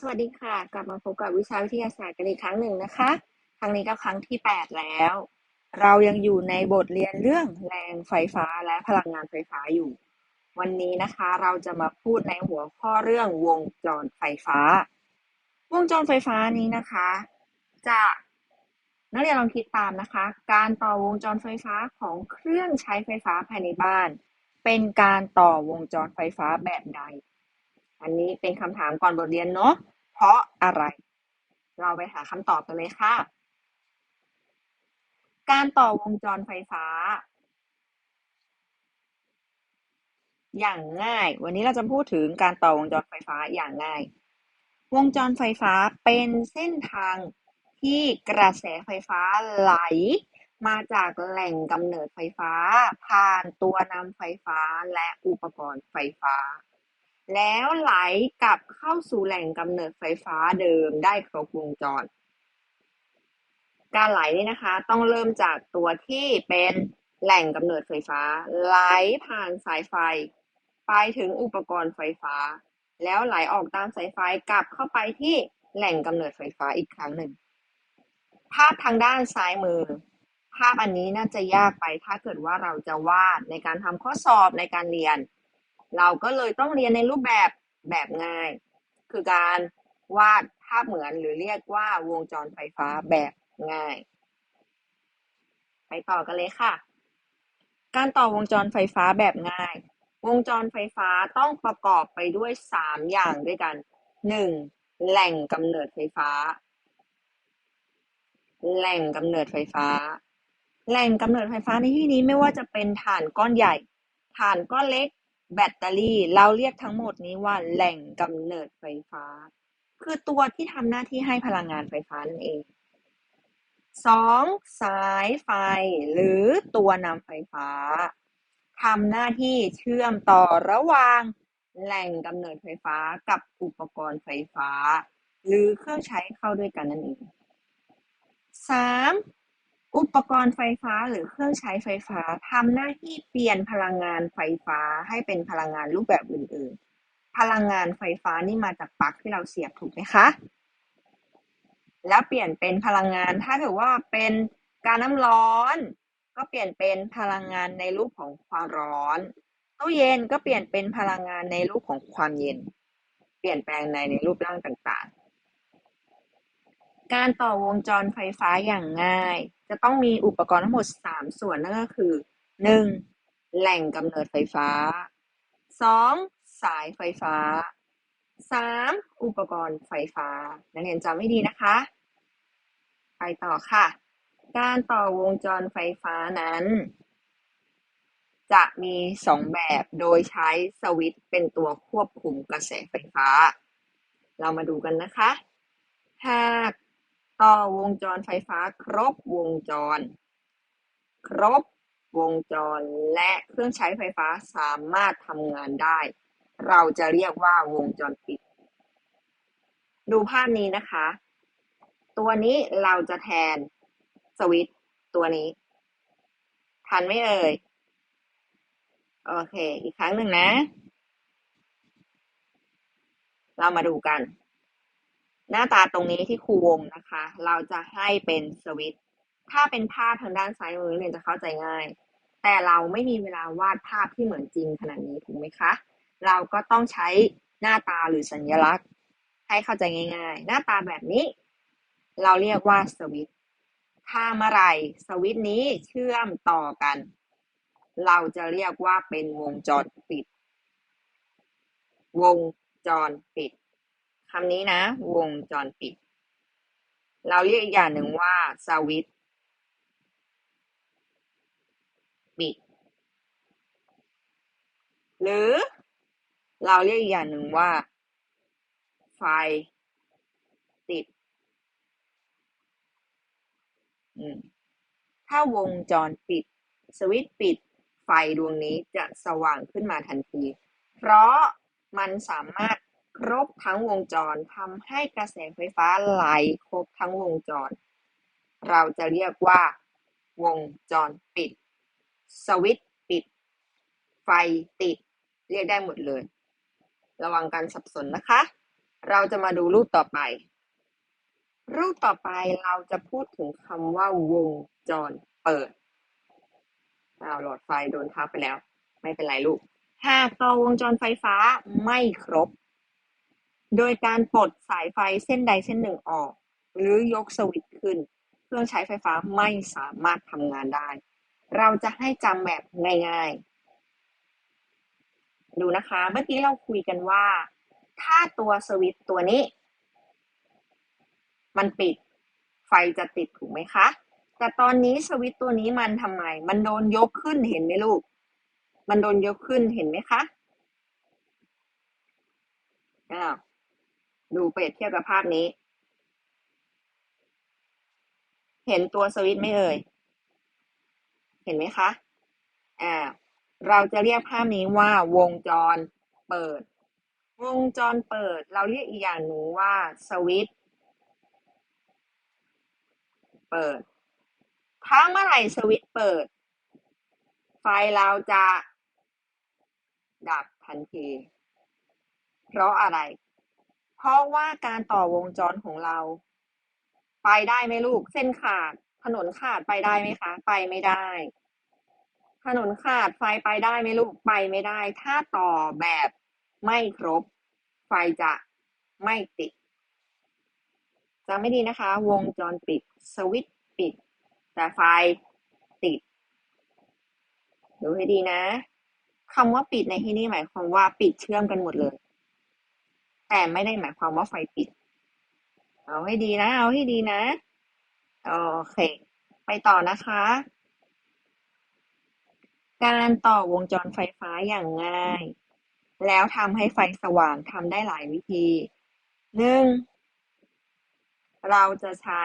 สวัสดีค่ะ กลับมาพบกับวิชาวิทยาศาสตร์กันอีกครั้งหนึ่งนะคะ ครั้งนี้ก็ครั้งที่ 8 แล้ว เรายังอยู่ในบทเรียนเรื่องแรงไฟฟ้าและพลังงานไฟฟ้าอยู่ วันนี้นะคะเราจะมาพูดในหัวข้อเรื่องวงจรไฟฟ้า วงจรไฟฟ้านี้นะคะ จะนักเรียนลองคิดตามนะคะ การต่อวงจรไฟฟ้าของเครื่องใช้ไฟฟ้าภายในบ้าน เป็นการต่อวงจรไฟฟ้าแบบใด อันนี้เป็นคำถามก่อนบทเรียนเนาะ เพราะอะไร เราไปหาคำตอบกันเลยค่ะ การต่อวงจรไฟฟ้า อย่างง่าย วันนี้เราจะพูดถึงการต่อวงจรไฟฟ้าอย่างง่าย วงจรไฟฟ้าเป็นเส้นทางที่กระแสไฟฟ้าไหล มาจากแหล่งกำเนิดไฟฟ้า ผ่านตัวนำไฟฟ้าและอุปกรณ์ไฟฟ้า แล้วไหลกลับเข้าสู่แหล่งกำเนิดไฟฟ้าเดิมได้ครบวงจร การไหลนี่นะคะ ต้องเริ่มจากตัวที่เป็นแหล่งกำเนิดไฟฟ้า ไหลผ่านสายไฟ ไปถึงอุปกรณ์ไฟฟ้า แล้วไหลออกตามสายไฟกลับเข้าไปที่แหล่งกำเนิดไฟฟ้าอีกครั้งหนึ่ง ภาพทางด้านซ้ายมือ ภาพอันนี้น่าจะยากไปถ้าเกิดว่าเราจะวาดในการทำข้อสอบในการเรียน เราก็เลยต้องเรียนในรูปแบบแบบง่าย คือการวาดภาพเหมือนหรือเรียกว่าวงจรไฟฟ้าแบบง่าย ไปต่อกันเลยค่ะ การต่อวงจรไฟฟ้าแบบง่าย วงจรไฟฟ้าต้องประกอบไปด้วย3อย่างด้วยกัน 1. แหล่งกำเนิดไฟฟ้า แหล่งกำเนิดไฟฟ้า แหล่งกำเนิดไฟฟ้าในที่นี้ไม่ว่าจะเป็นฐานก้อนใหญ่ ฐานก้อนเล็ก แบตเตอรี่ เราเรียกทั้งหมดนี้ว่าแหล่งกำเนิดไฟฟ้า คือตัวที่ทำหน้าที่ให้พลังงานไฟฟ้านั่นเอง 2. สายไฟ หรือตัวนำไฟฟ้าทำหน้าที่เชื่อมต่อระหว่างแหล่งกำเนิดไฟฟ้ากับอุปกรณ์ไฟฟ้า หรือเครื่องใช้เข้าด้วยกันนั่นเอง 3. อุปกรณ์ไฟฟ้าหรือเครื่องใช้ไฟฟ้าทำหน้าที่เปลี่ยนพลังงานไฟฟ้าให้เป็นพลังงานรูปแบบอื่น ๆ พลังงานไฟฟ้านี่มาจากปลั๊กที่เราเสียบถูกไหมคะ แล้วเปลี่ยนเป็นพลังงานถ้าถือว่าเป็นการน้ำร้อน ก็เปลี่ยนเป็นพลังงานในรูปของความร้อนตู้เย็นก็เปลี่ยนเป็นพลังงานในรูปของความเย็น เปลี่ยนแปลงในในรูปร่างต่างๆ การต่อวงจรไฟฟ้าอย่างง่าย จะต้องมีอุปกรณ์ทั้งหมด 3 ส่วนนั่นก็คือ 1. แหล่งกำเนิดไฟฟ้า 2. สายไฟฟ้า 3. อุปกรณ์ไฟฟ้า นักเรียนจำไม่ดีนะคะ ไปต่อค่ะ การต่อวงจรไฟฟ้านั้น จะมีสองแบบโดยใช้สวิตช์เป็นตัวควบคุมกระแสไฟฟ้า เรามาดูกันนะคะ หาก ต่อวงจรไฟฟ้าครบวงจร ครบวงจรและเครื่องใช้ไฟฟ้าสามารถทำงานได้ เราจะเรียกว่าวงจรปิด ดูภาพนี้นะคะ ตัวนี้เราจะแทนสวิตตัวนี้ ทันไหมเอ่ย โอเค อีกครั้งหนึ่งนะ เรามาดูกัน น้าตาตรงนี้ที่ครูวงนะคะ เราจะให้เป็นสวิตถ้าเป็นภาพทางด้านซ้ายมือเนี่ยจะเข้าใจง่าย แต่เราไม่มีเวลาวาดภาพที่เหมือนจริงขนาดนี้ถูกไหมคะ เราก็ต้องใช้หน้าตาหรือสัญลักษณ์ ให้เข้าใจง่าย ๆ หน้าตาแบบนี้ เราเรียกว่าสวิตถ้าเมื่อไรสวิตนี้เชื่อมต่อกัน เราจะเรียกว่าเป็นวงจรปิด วงจรปิด คำนี้นะ วงจรปิด เราเรียกอีกอย่างหนึ่งว่าสวิตช์ปิด หรือ เราเรียกอีกอย่างหนึ่งว่า ไฟ ติด ถ้าวงจรปิด สวิตช์ปิด ไฟดวงนี้จะสว่างขึ้นมาทันที เพราะมันสามารถ ครบทั้งวงจรทำให้กระแสไฟฟ้าไหลครบทั้งวงจร เราจะเรียกว่า วงจรปิด สวิตปิด ไฟติด เรียกได้หมดเลย ระวังการสับสนนะคะ เราจะมาดูรูปต่อไป รูปต่อไปเราจะพูดถึงคำว่า วงจรเปิดอ้าหลอดไฟโดนทับไปแล้ว ไม่เป็นไรลูกหากต่อวงจรไฟฟ้าไม่ครบ โดยการปลดสายไฟเส้นใดเส้นหนึ่งออก หรือยกสวิตช์ขึ้น เครื่องใช้ไฟฟ้าไม่สามารถทำงานได้ เราจะให้จำแบบง่ายๆ ดูนะคะ เมื่อกี้เราคุยกันว่า ถ้าตัวสวิตช์ตัวนี้ มันปิด ไฟจะติดถูกไหมคะ แต่ตอนนี้สวิตช์ตัวนี้มันทำไม มันโดนยกขึ้นเห็นไหมลูก มันโดนยกขึ้นเห็นไหมคะอ้าว ดูเปรียบเทียบกับภาพนี้ เห็นตัวสวิตช์ไหมเอ่ย เห็นไหมคะ อ่า เราจะเรียกภาพนี้ว่าวงจรเปิด วงจรเปิด เราเรียกอีกอย่างหนึ่งว่าสวิตช์เปิด ถ้าเมื่อไหร่สวิตช์เปิด ไฟเราจะดับทันที เพราะอะไร เพราะว่าการต่อวงจรของเรา ไปได้ไหมลูก เส้นขาด ถนนขาดไปได้ไหมคะ ไปไม่ได้ ถนนขาดไฟไปได้ไหมลูก ไปไม่ได้ ถ้าต่อแบบไม่ครบ ไฟจะไม่ติดจำไม่ดีนะคะ วงจรปิด สวิตปิด แต่ไฟติด ดูให้ดีนะคำว่าปิดในที่นี้หมายความว่าปิดเชื่อมกันหมดเลย แต่ไม่ได้หมายความว่าไฟปิด เอาให้ดีนะ เอาให้ดีนะ โอเค ไปต่อนะคะ การต่อวงจรไฟฟ้าอย่างง่าย แล้วทำให้ไฟสว่างทำได้หลายวิธีหนึ่งเราจะใช้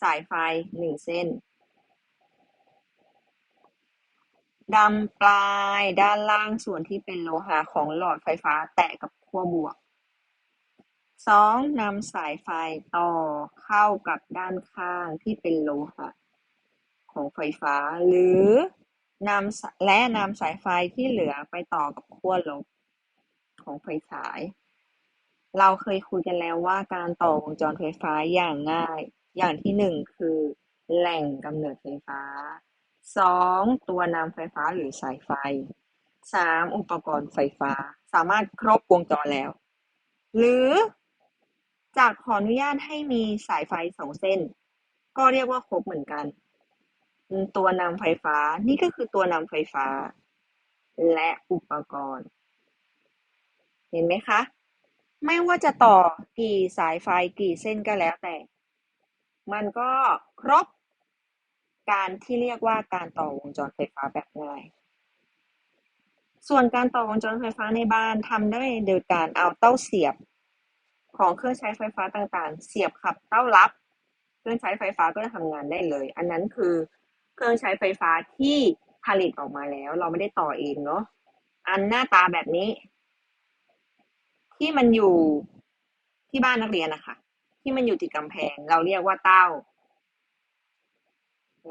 สายไฟหนึ่งเส้นดำปลายด้านล่างส่วนที่เป็นโลหะของหลอดไฟฟ้าแตะกับ ขั้วบวกสองนำสายไฟต่อเข้ากับด้านข้างที่เป็นโลหะของไฟฟ้า หรือนำและนำสายไฟที่เหลือไปต่อกับขั้วลบของไฟฉาย เราเคยคุยกันแล้วว่าการต่อวงจรไฟฟ้าอย่างง่าย อย่างที่หนึ่งคือแหล่งกำเนิดไฟฟ้าสองตัวนำไฟฟ้าหรือสายไฟสามอุปกรณ์ไฟฟ้า สามารถครบวงจรแล้ว หรือจากขออนุญาตให้มีสายไฟสองเส้น ก็เรียกว่าครบเหมือนกัน ตัวนำไฟฟ้านี่ก็คือตัวนำไฟฟ้า และอุปกรณ์ เห็นไหมคะ ไม่ว่าจะต่อกี่สายไฟกี่เส้นก็แล้วแต่ มันก็ครบการที่เรียกว่าการต่อวงจรไฟฟ้าแบบง่าย ส่วนการต่อวงจรไฟฟ้าในบ้านทำได้โดยการเอาเต้าเสียบของเครื่องใช้ไฟฟ้าต่างๆ เสียบขับเต้ารับ เครื่องใช้ไฟฟ้าก็จะทำงานได้เลย อันนั้นคือเครื่องใช้ไฟฟ้าที่ผลิตออกมาแล้ว เราไม่ได้ต่อเองเนาะอันหน้าตาแบบนี้ ที่มันอยู่ที่บ้านนักเรียนนะคะที่มันอยู่ติดกำแพง เราเรียกว่าเต้า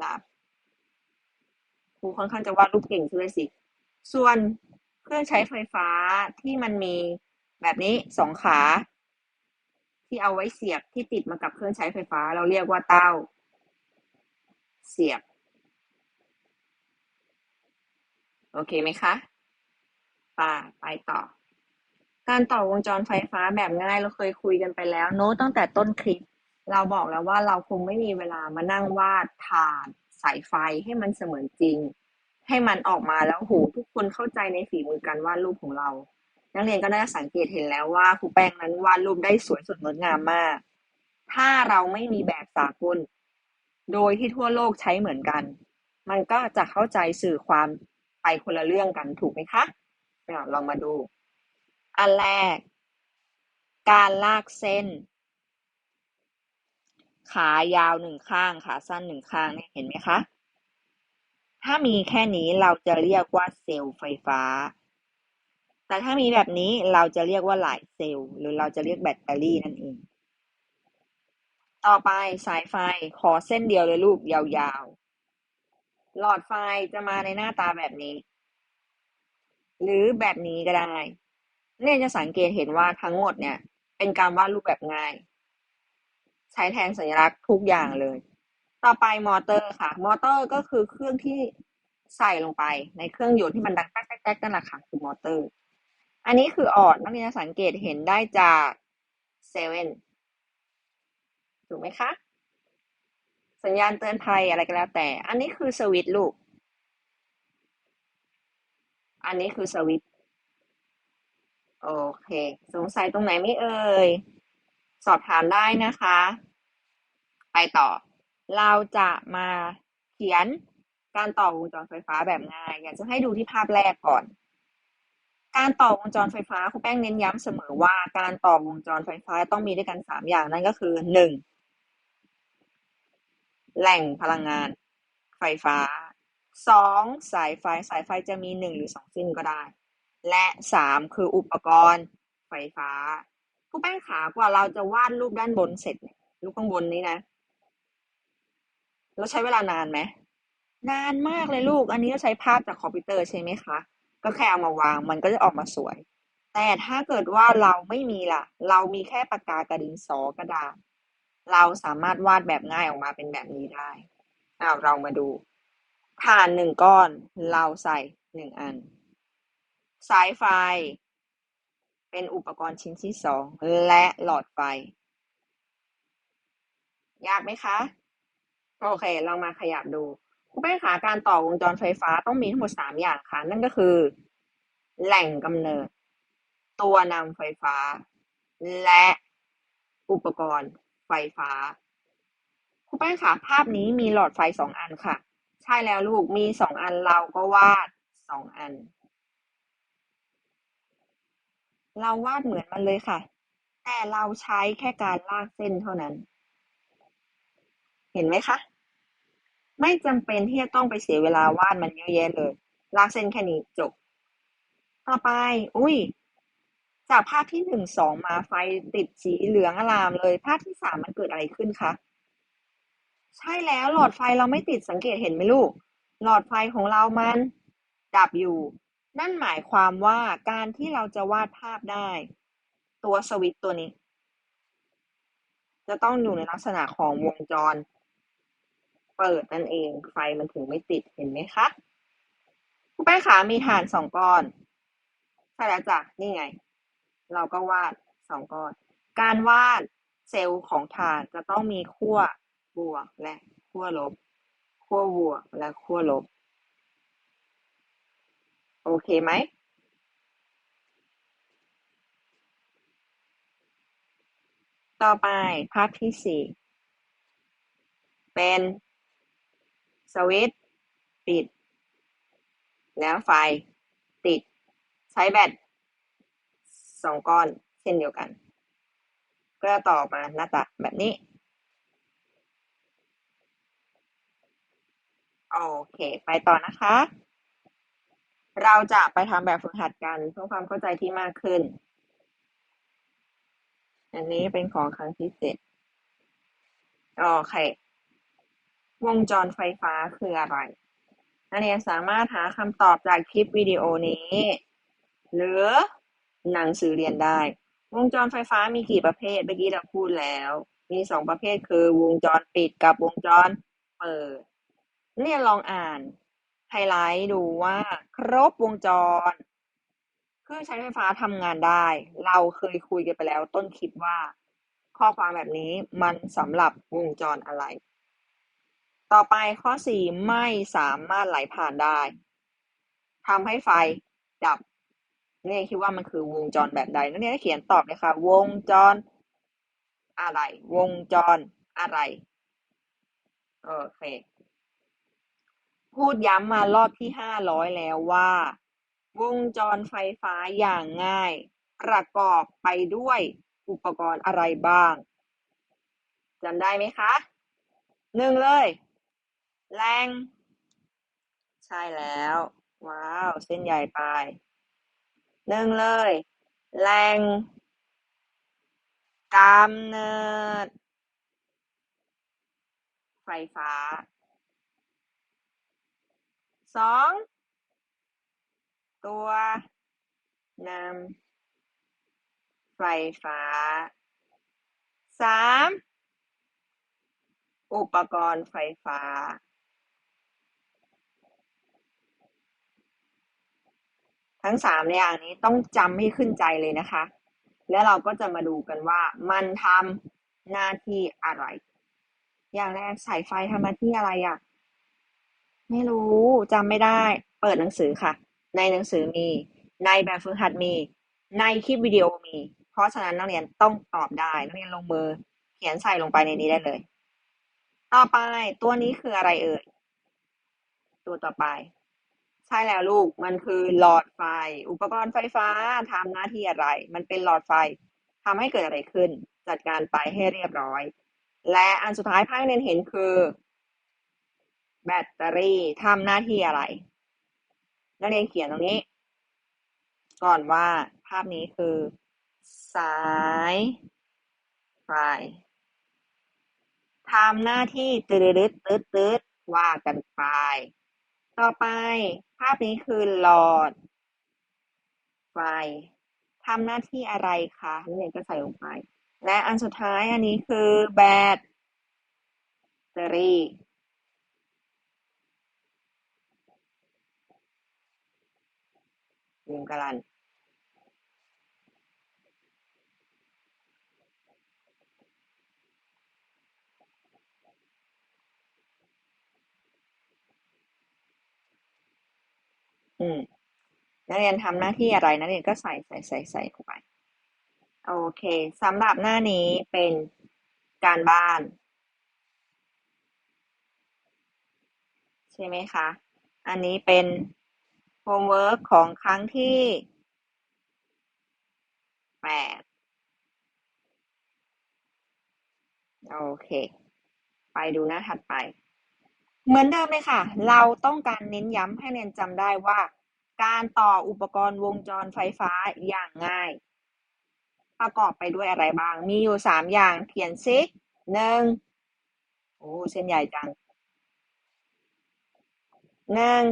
รับครูค่อนข้างจะวาดรูปเก่งด้วยสิ ส่วนเครื่องใช้ไฟฟ้าที่มันมีแบบนี้สองขา ที่เอาไว้เสียบที่ติดมากับเครื่องใช้ไฟฟ้า เราเรียกว่าเต้า เสียบ โอเคไหมคะป่าไปต่อ การต่อวงจรไฟฟ้าแบบง่ายเราเคยคุยกันไปแล้ว โน้ตตั้งแต่ต้นคลิป เราบอกแล้วว่าเราคงไม่มีเวลามานั่งวาดฐานสายไฟให้มันเสมือนจริง ให้มันออกมาแล้วโหทุกคนเข้าใจในฝีมือการวาดรูปของเรา นักเรียนก็ได้สังเกตเห็นแล้วว่าครูแป้งนั้นวาดรูปได้สวยสดงดงามมาก ถ้าเราไม่มีแบบสากล โดยที่ทั่วโลกใช้เหมือนกัน มันก็จะเข้าใจสื่อความไปคนละเรื่องกันถูกไหมคะลองมาดู อันแรก การลากเส้น ขายาวหนึ่งข้าง ขาสั้นหนึ่งข้างเนี่ยเห็นไหมคะ ถ้ามีแค่นี้เราจะเรียกว่าเซลล์ไฟฟ้า แต่ถ้ามีแบบนี้เราจะเรียกว่าหลายเซลล์ หรือเราจะเรียกแบตเตอรี่นั่นเอง ต่อไปสายไฟขอเส้นเดียวเลยลูกยาวๆ หลอดไฟจะมาในหน้าตาแบบนี้ หรือแบบนี้ก็ได้เนี่ยจะสังเกตเห็นว่าทั้งหมดเนี่ย เป็นการวาดรูปแบบง่าย ใช้แทนสัญลักษณ์ทุกอย่างเลย ต่อไปมอเตอร์ค่ะ มอเตอร์ก็คือเครื่องที่ใส่ลงไปในเครื่องยนต์ที่มันดังแก๊กๆๆนั่นแหละค่ะคือมอเตอร์ อันนี้คือออดนักเรียนสังเกตเห็นได้จากเซเว่นถูกไหมคะ สัญญาณเตือนภัยอะไรก็แล้วแต่ อันนี้คือสวิตลูก อันนี้คือสวิตโอเค สงสัยตรงไหนไม่เอ่ย สอบถามได้นะคะ ไปต่อ เราจะมาเขียนการต่อวงจรไฟฟ้าแบบง่าย อยากจะให้ดูที่ภาพแรกก่อน การต่อวงจรไฟฟ้าครูแป้งเน้นย้ำเสมอว่าการต่อวงจรไฟฟ้าต้องมีด้วยกันสามอย่างนั่นก็คือหนึ่งแหล่งพลังงานไฟฟ้าสองสายไฟสายไฟจะมีหนึ่งหรือสองเส้นก็ได้ และสามคืออุปกรณ์ไฟฟ้าครูแป้งขากว่าเราจะวาดรูปด้านบนเสร็จรูปข้างบนนี้นะ เราใช้เวลานานไหมนานมากเลยลูก อันนี้ก็ใช้ภาพจากคอมพิวเตอร์ใช่ไหมคะ ก็แค่เอามาวาง มันก็จะออกมาสวย แต่ถ้าเกิดว่าเราไม่มีล่ะ เรามีแค่ปากกากระดินสอกระดาษ เราสามารถวาดแบบง่ายออกมาเป็นแบบนี้ได้เอาเรามาดูถ่านหนึ่งก้อน เราใส่หนึ่งอัน สายไฟ เป็นอุปกรณ์ชิ้นที่สอง และหลอดไฟ ยากไหมคะ โอเค เรามาขยับดูคุณแป้งขาการต่อวงจรไฟฟ้าต้องมีทั้งหมดสามอย่างค่ะ นั่นก็คือ แหล่งกำเนิด ตัวนำไฟฟ้า และอุปกรณ์ไฟฟ้าคุณแป้งขาภาพนี้มีหลอดไฟสองอันค่ะ ใช่แล้วลูกมีสองอันเราก็วาดสองอัน เราวาดเหมือนมันเลยค่ะ แต่เราใช้แค่การลากเส้นเท่านั้น เห็นไหมคะ ไม่จำเป็นที่จะต้องไปเสียเวลาวาดมันเยอะแยะเลย ลากเส้นแค่นี้จบ ต่อไป อุ้ย จากภาพที่หนึ่งสองมาไฟติดสีเหลืองอลามเลย ภาพที่สามมันเกิดอะไรขึ้นคะ ใช่แล้วหลอดไฟเราไม่ติดสังเกตเห็นไหมลูก หลอดไฟของเรามันดับอยู่ นั่นหมายความว่าการที่เราจะวาดภาพได้ ตัวสวิตตัวนี้ จะต้องอยู่ในลักษณะของวงจร เปิดนั่นเอง ไฟมันถึงไม่ติดเห็นไหมคะคุณแป้งขามีฐานสองก้อนใช่แล้วจ้ะนี่ไง เราก็วาดสองก้อน การวาดเซลล์ของฐานจะต้องมีขั้วบวกและขั้วลบขั้วบวกและขั้วลบ โอเคไหมต่อไปภาพที่สี่เป็น สวิตช์ปิด แล้วไฟติด ใช้แบตสองก้อนเช่นเดียวกัน ก็ต่อมาหน้าตาแบบนี้ โอเค ไปต่อนะคะ เราจะไปทำแบบฝึกหัดกันเพื่อความเข้าใจที่มากขึ้น อันนี้เป็นของครั้งที่เจ็ดโอเค วงจรไฟฟ้าคืออะไร นักเรียนสามารถหาคำตอบจากคลิปวิดีโอนี้ หรือหนังสือเรียนได้ วงจรไฟฟ้ามีกี่ประเภท เมื่อกี้เราพูดแล้ว มีสองประเภทคือวงจรปิดกับวงจรเปิดเนี่ยลองอ่านไฮไลท์ดูว่าครบวงจรเครื่องใช้ไฟฟ้าทำงานได้ เราเคยคุยกันไปแล้วต้นคลิปว่า ข้อความแบบนี้มันสำหรับวงจรอะไร ต่อไปข้อสี่ ไม่สามารถไหลผ่านได้ทำให้ไฟดับนี่คิดว่ามันคือวงจรแบบใดนักเรียนเขียนตอบเลยค่ะ วงจรอะไร วงจรอะไร โอเค พูดย้ำมารอบที่ห้าร้อยแล้วว่า วงจรไฟฟ้าอย่างง่าย ประกอบไปด้วยอุปกรณ์อะไรบ้างจำได้ไหมคะหนึ่งเลย แรง ใช่แล้ว ว้าว เส้นใหญ่ไปหนึ่งเลย แรงกำเนิด ไฟฟ้าสองตัวนำไฟฟ้าสามอุปกรณ์ไฟฟ้า ทั้งสามอย่างนี้ต้องจำให้ขึ้นใจเลยนะคะ แล้วเราก็จะมาดูกันว่ามันทำหน้าที่อะไร อย่างแรกสายไฟทำหน้าที่อะไรอะ่ะ ไม่รู้จำไม่ได้ เปิดหนังสือค่ะ ในหนังสือมี ในแบบฝึกหัดมี ในคลิปวิดีโอมี เพราะฉะนั้นนักเรียนต้องตอบได้นักเรียนลงมือ เขียนใส่ลงไปในนี้ได้เลย ต่อไปตัวนี้คืออะไรเอ่ยตัวต่อไป ใช่แล้วลูก มันคือหลอดไฟ อุปกรณ์ไฟฟ้าทำหน้าที่อะไร มันเป็นหลอดไฟทำให้เกิดอะไรขึ้น จัดการไปให้เรียบร้อย และอันสุดท้ายภาพเรียนเห็นคือ แบตเตอรี่ทำหน้าที่อะไร นักเรียนเขียนตรงนี้ ก่อนว่าภาพนี้คือ สายไฟทำหน้าที่ตืดตืดตืดตืดว่ากันไป ต่อไป ภาพนี้คือหลอด ไฟทำหน้าที่อะไรคะนักเรียนก็ใส่ลงไป และอันสุดท้ายอันนี้คือแบตเตอรี่ยืมกัน อืมนักเรียนทำหน้าที่อะไรนักเรียนก็ใส่ใส่ใส่ใส่เข้าไป โอเคสำหรับหน้านี้เป็นการบ้าน ใช่ไหมคะ อันนี้เป็นโฮมเวิร์กของครั้งที่แปดโอเค ไปดูหน้าถัดไป เหมือนเดิมเลยค่ะ เราต้องการเน้นย้ำให้เรียนจำได้ว่า การต่ออุปกรณ์วงจรไฟฟ้าอย่างง่าย ประกอบไปด้วยอะไรบ้าง มีอยู่สามอย่างเขียนซิหนึ่งโอ้เส้นใหญ่จังหนึ่ง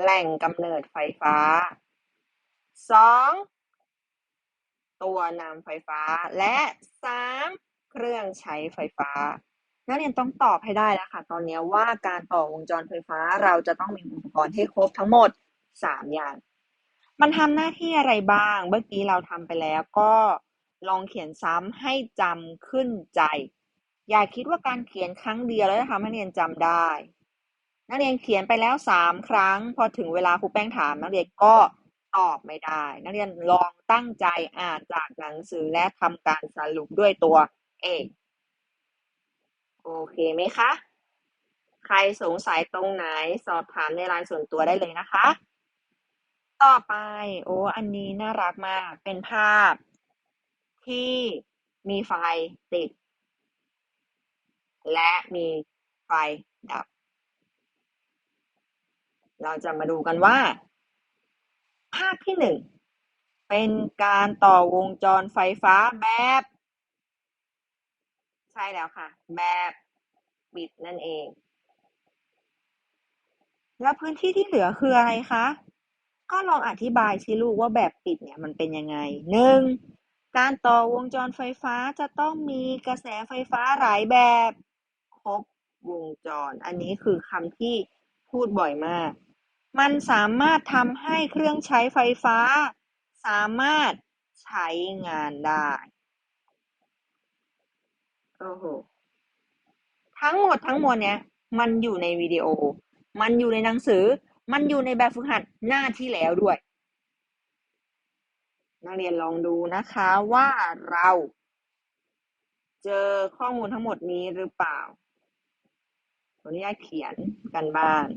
แหล่งกำเนิดไฟฟ้าสองตัวนำไฟฟ้าและสามเครื่องใช้ไฟฟ้า นักเรียนต้องตอบให้ได้แล้วค่ะ ตอนนี้ว่าการต่อวงจรไฟฟ้าเราจะต้องมีอุปกรณ์ให้ครบทั้งหมดสามอย่าง มันทำหน้าที่อะไรบ้าง เมื่อกี้เราทำไปแล้วก็ลองเขียนซ้ำให้จำขึ้นใจ อย่าคิดว่าการเขียนครั้งเดียวแล้วจะทำให้นักเรียนจำได้ นักเรียนเขียนไปแล้วสามครั้ง พอถึงเวลาครูแป้งถามนักเรียนก็ตอบไม่ได้ นักเรียนลองตั้งใจอ่านจากหนังสือและทำการสรุปด้วยตัวเอง โอเคไหมคะ ใครสงสัยตรงไหนสอบถามในไลน์ส่วนตัวได้เลยนะคะ ต่อไป โอ้อันนี้น่ารักมาก เป็นภาพที่มีไฟติด และมีไฟดับ เราจะมาดูกันว่า ภาพที่หนึ่งเป็นการต่อวงจรไฟฟ้าแบบ ใช่แล้วค่ะ แบบปิดนั่นเอง แล้วพื้นที่ที่เหลือคืออะไรคะ ก็ลองอธิบายสิลูกว่าแบบปิดเนี่ยมันเป็นยังไงหนึ่งการต่อวงจรไฟฟ้าจะต้องมีกระแสไฟฟ้าหลายแบบครบวงจร อันนี้คือคำที่พูดบ่อยมาก มันสามารถทำให้เครื่องใช้ไฟฟ้า สามารถใช้งานได้ โอ้โห ทั้งหมดทั้งมวลเนี้ย มันอยู่ในวิดีโอ มันอยู่ในหนังสือ มันอยู่ในแบบฝึกหัดหน้าที่แล้วด้วย นักเรียนลองดูนะคะว่าเราเจอข้อมูลทั้งหมดนี้หรือเปล่าขออนุญาตเขียนกันบ้าน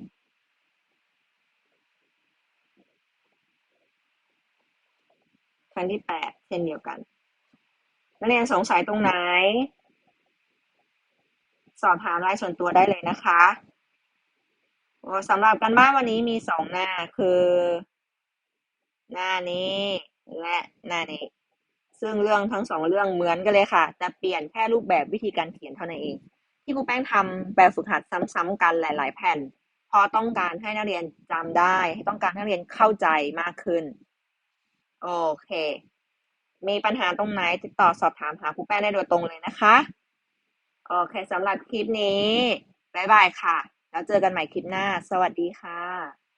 ครั้งที่แปดเช่นเดียวกันนักเรียนสงสัยตรงไหน สอบถามรายส่วนตัวได้เลยนะคะสำหรับกันบ้านวันนี้มีสองหน้าคือ หน้านี้และหน้านี้ ซึ่งเรื่องทั้งสองเรื่องเหมือนกันเลยค่ะ แต่เปลี่ยนแค่รูปแบบวิธีการเขียนเท่านั้นเอง ที่ครูแป้งทำแบบฝึกหัดซ้ำๆกันหลาย ๆ แผ่นเพราะต้องการให้นักเรียนจำได้ ให้ต้องการให้นักเรียนเข้าใจมากขึ้น โอเค มีปัญหาตรงไหนติดต่อสอบถามหาครูแป้งได้โดยตรงเลยนะคะ โอเคสำหรับคลิปนี้ บ๊ายบายค่ะ แล้วเจอกันใหม่คลิปหน้า สวัสดีค่ะ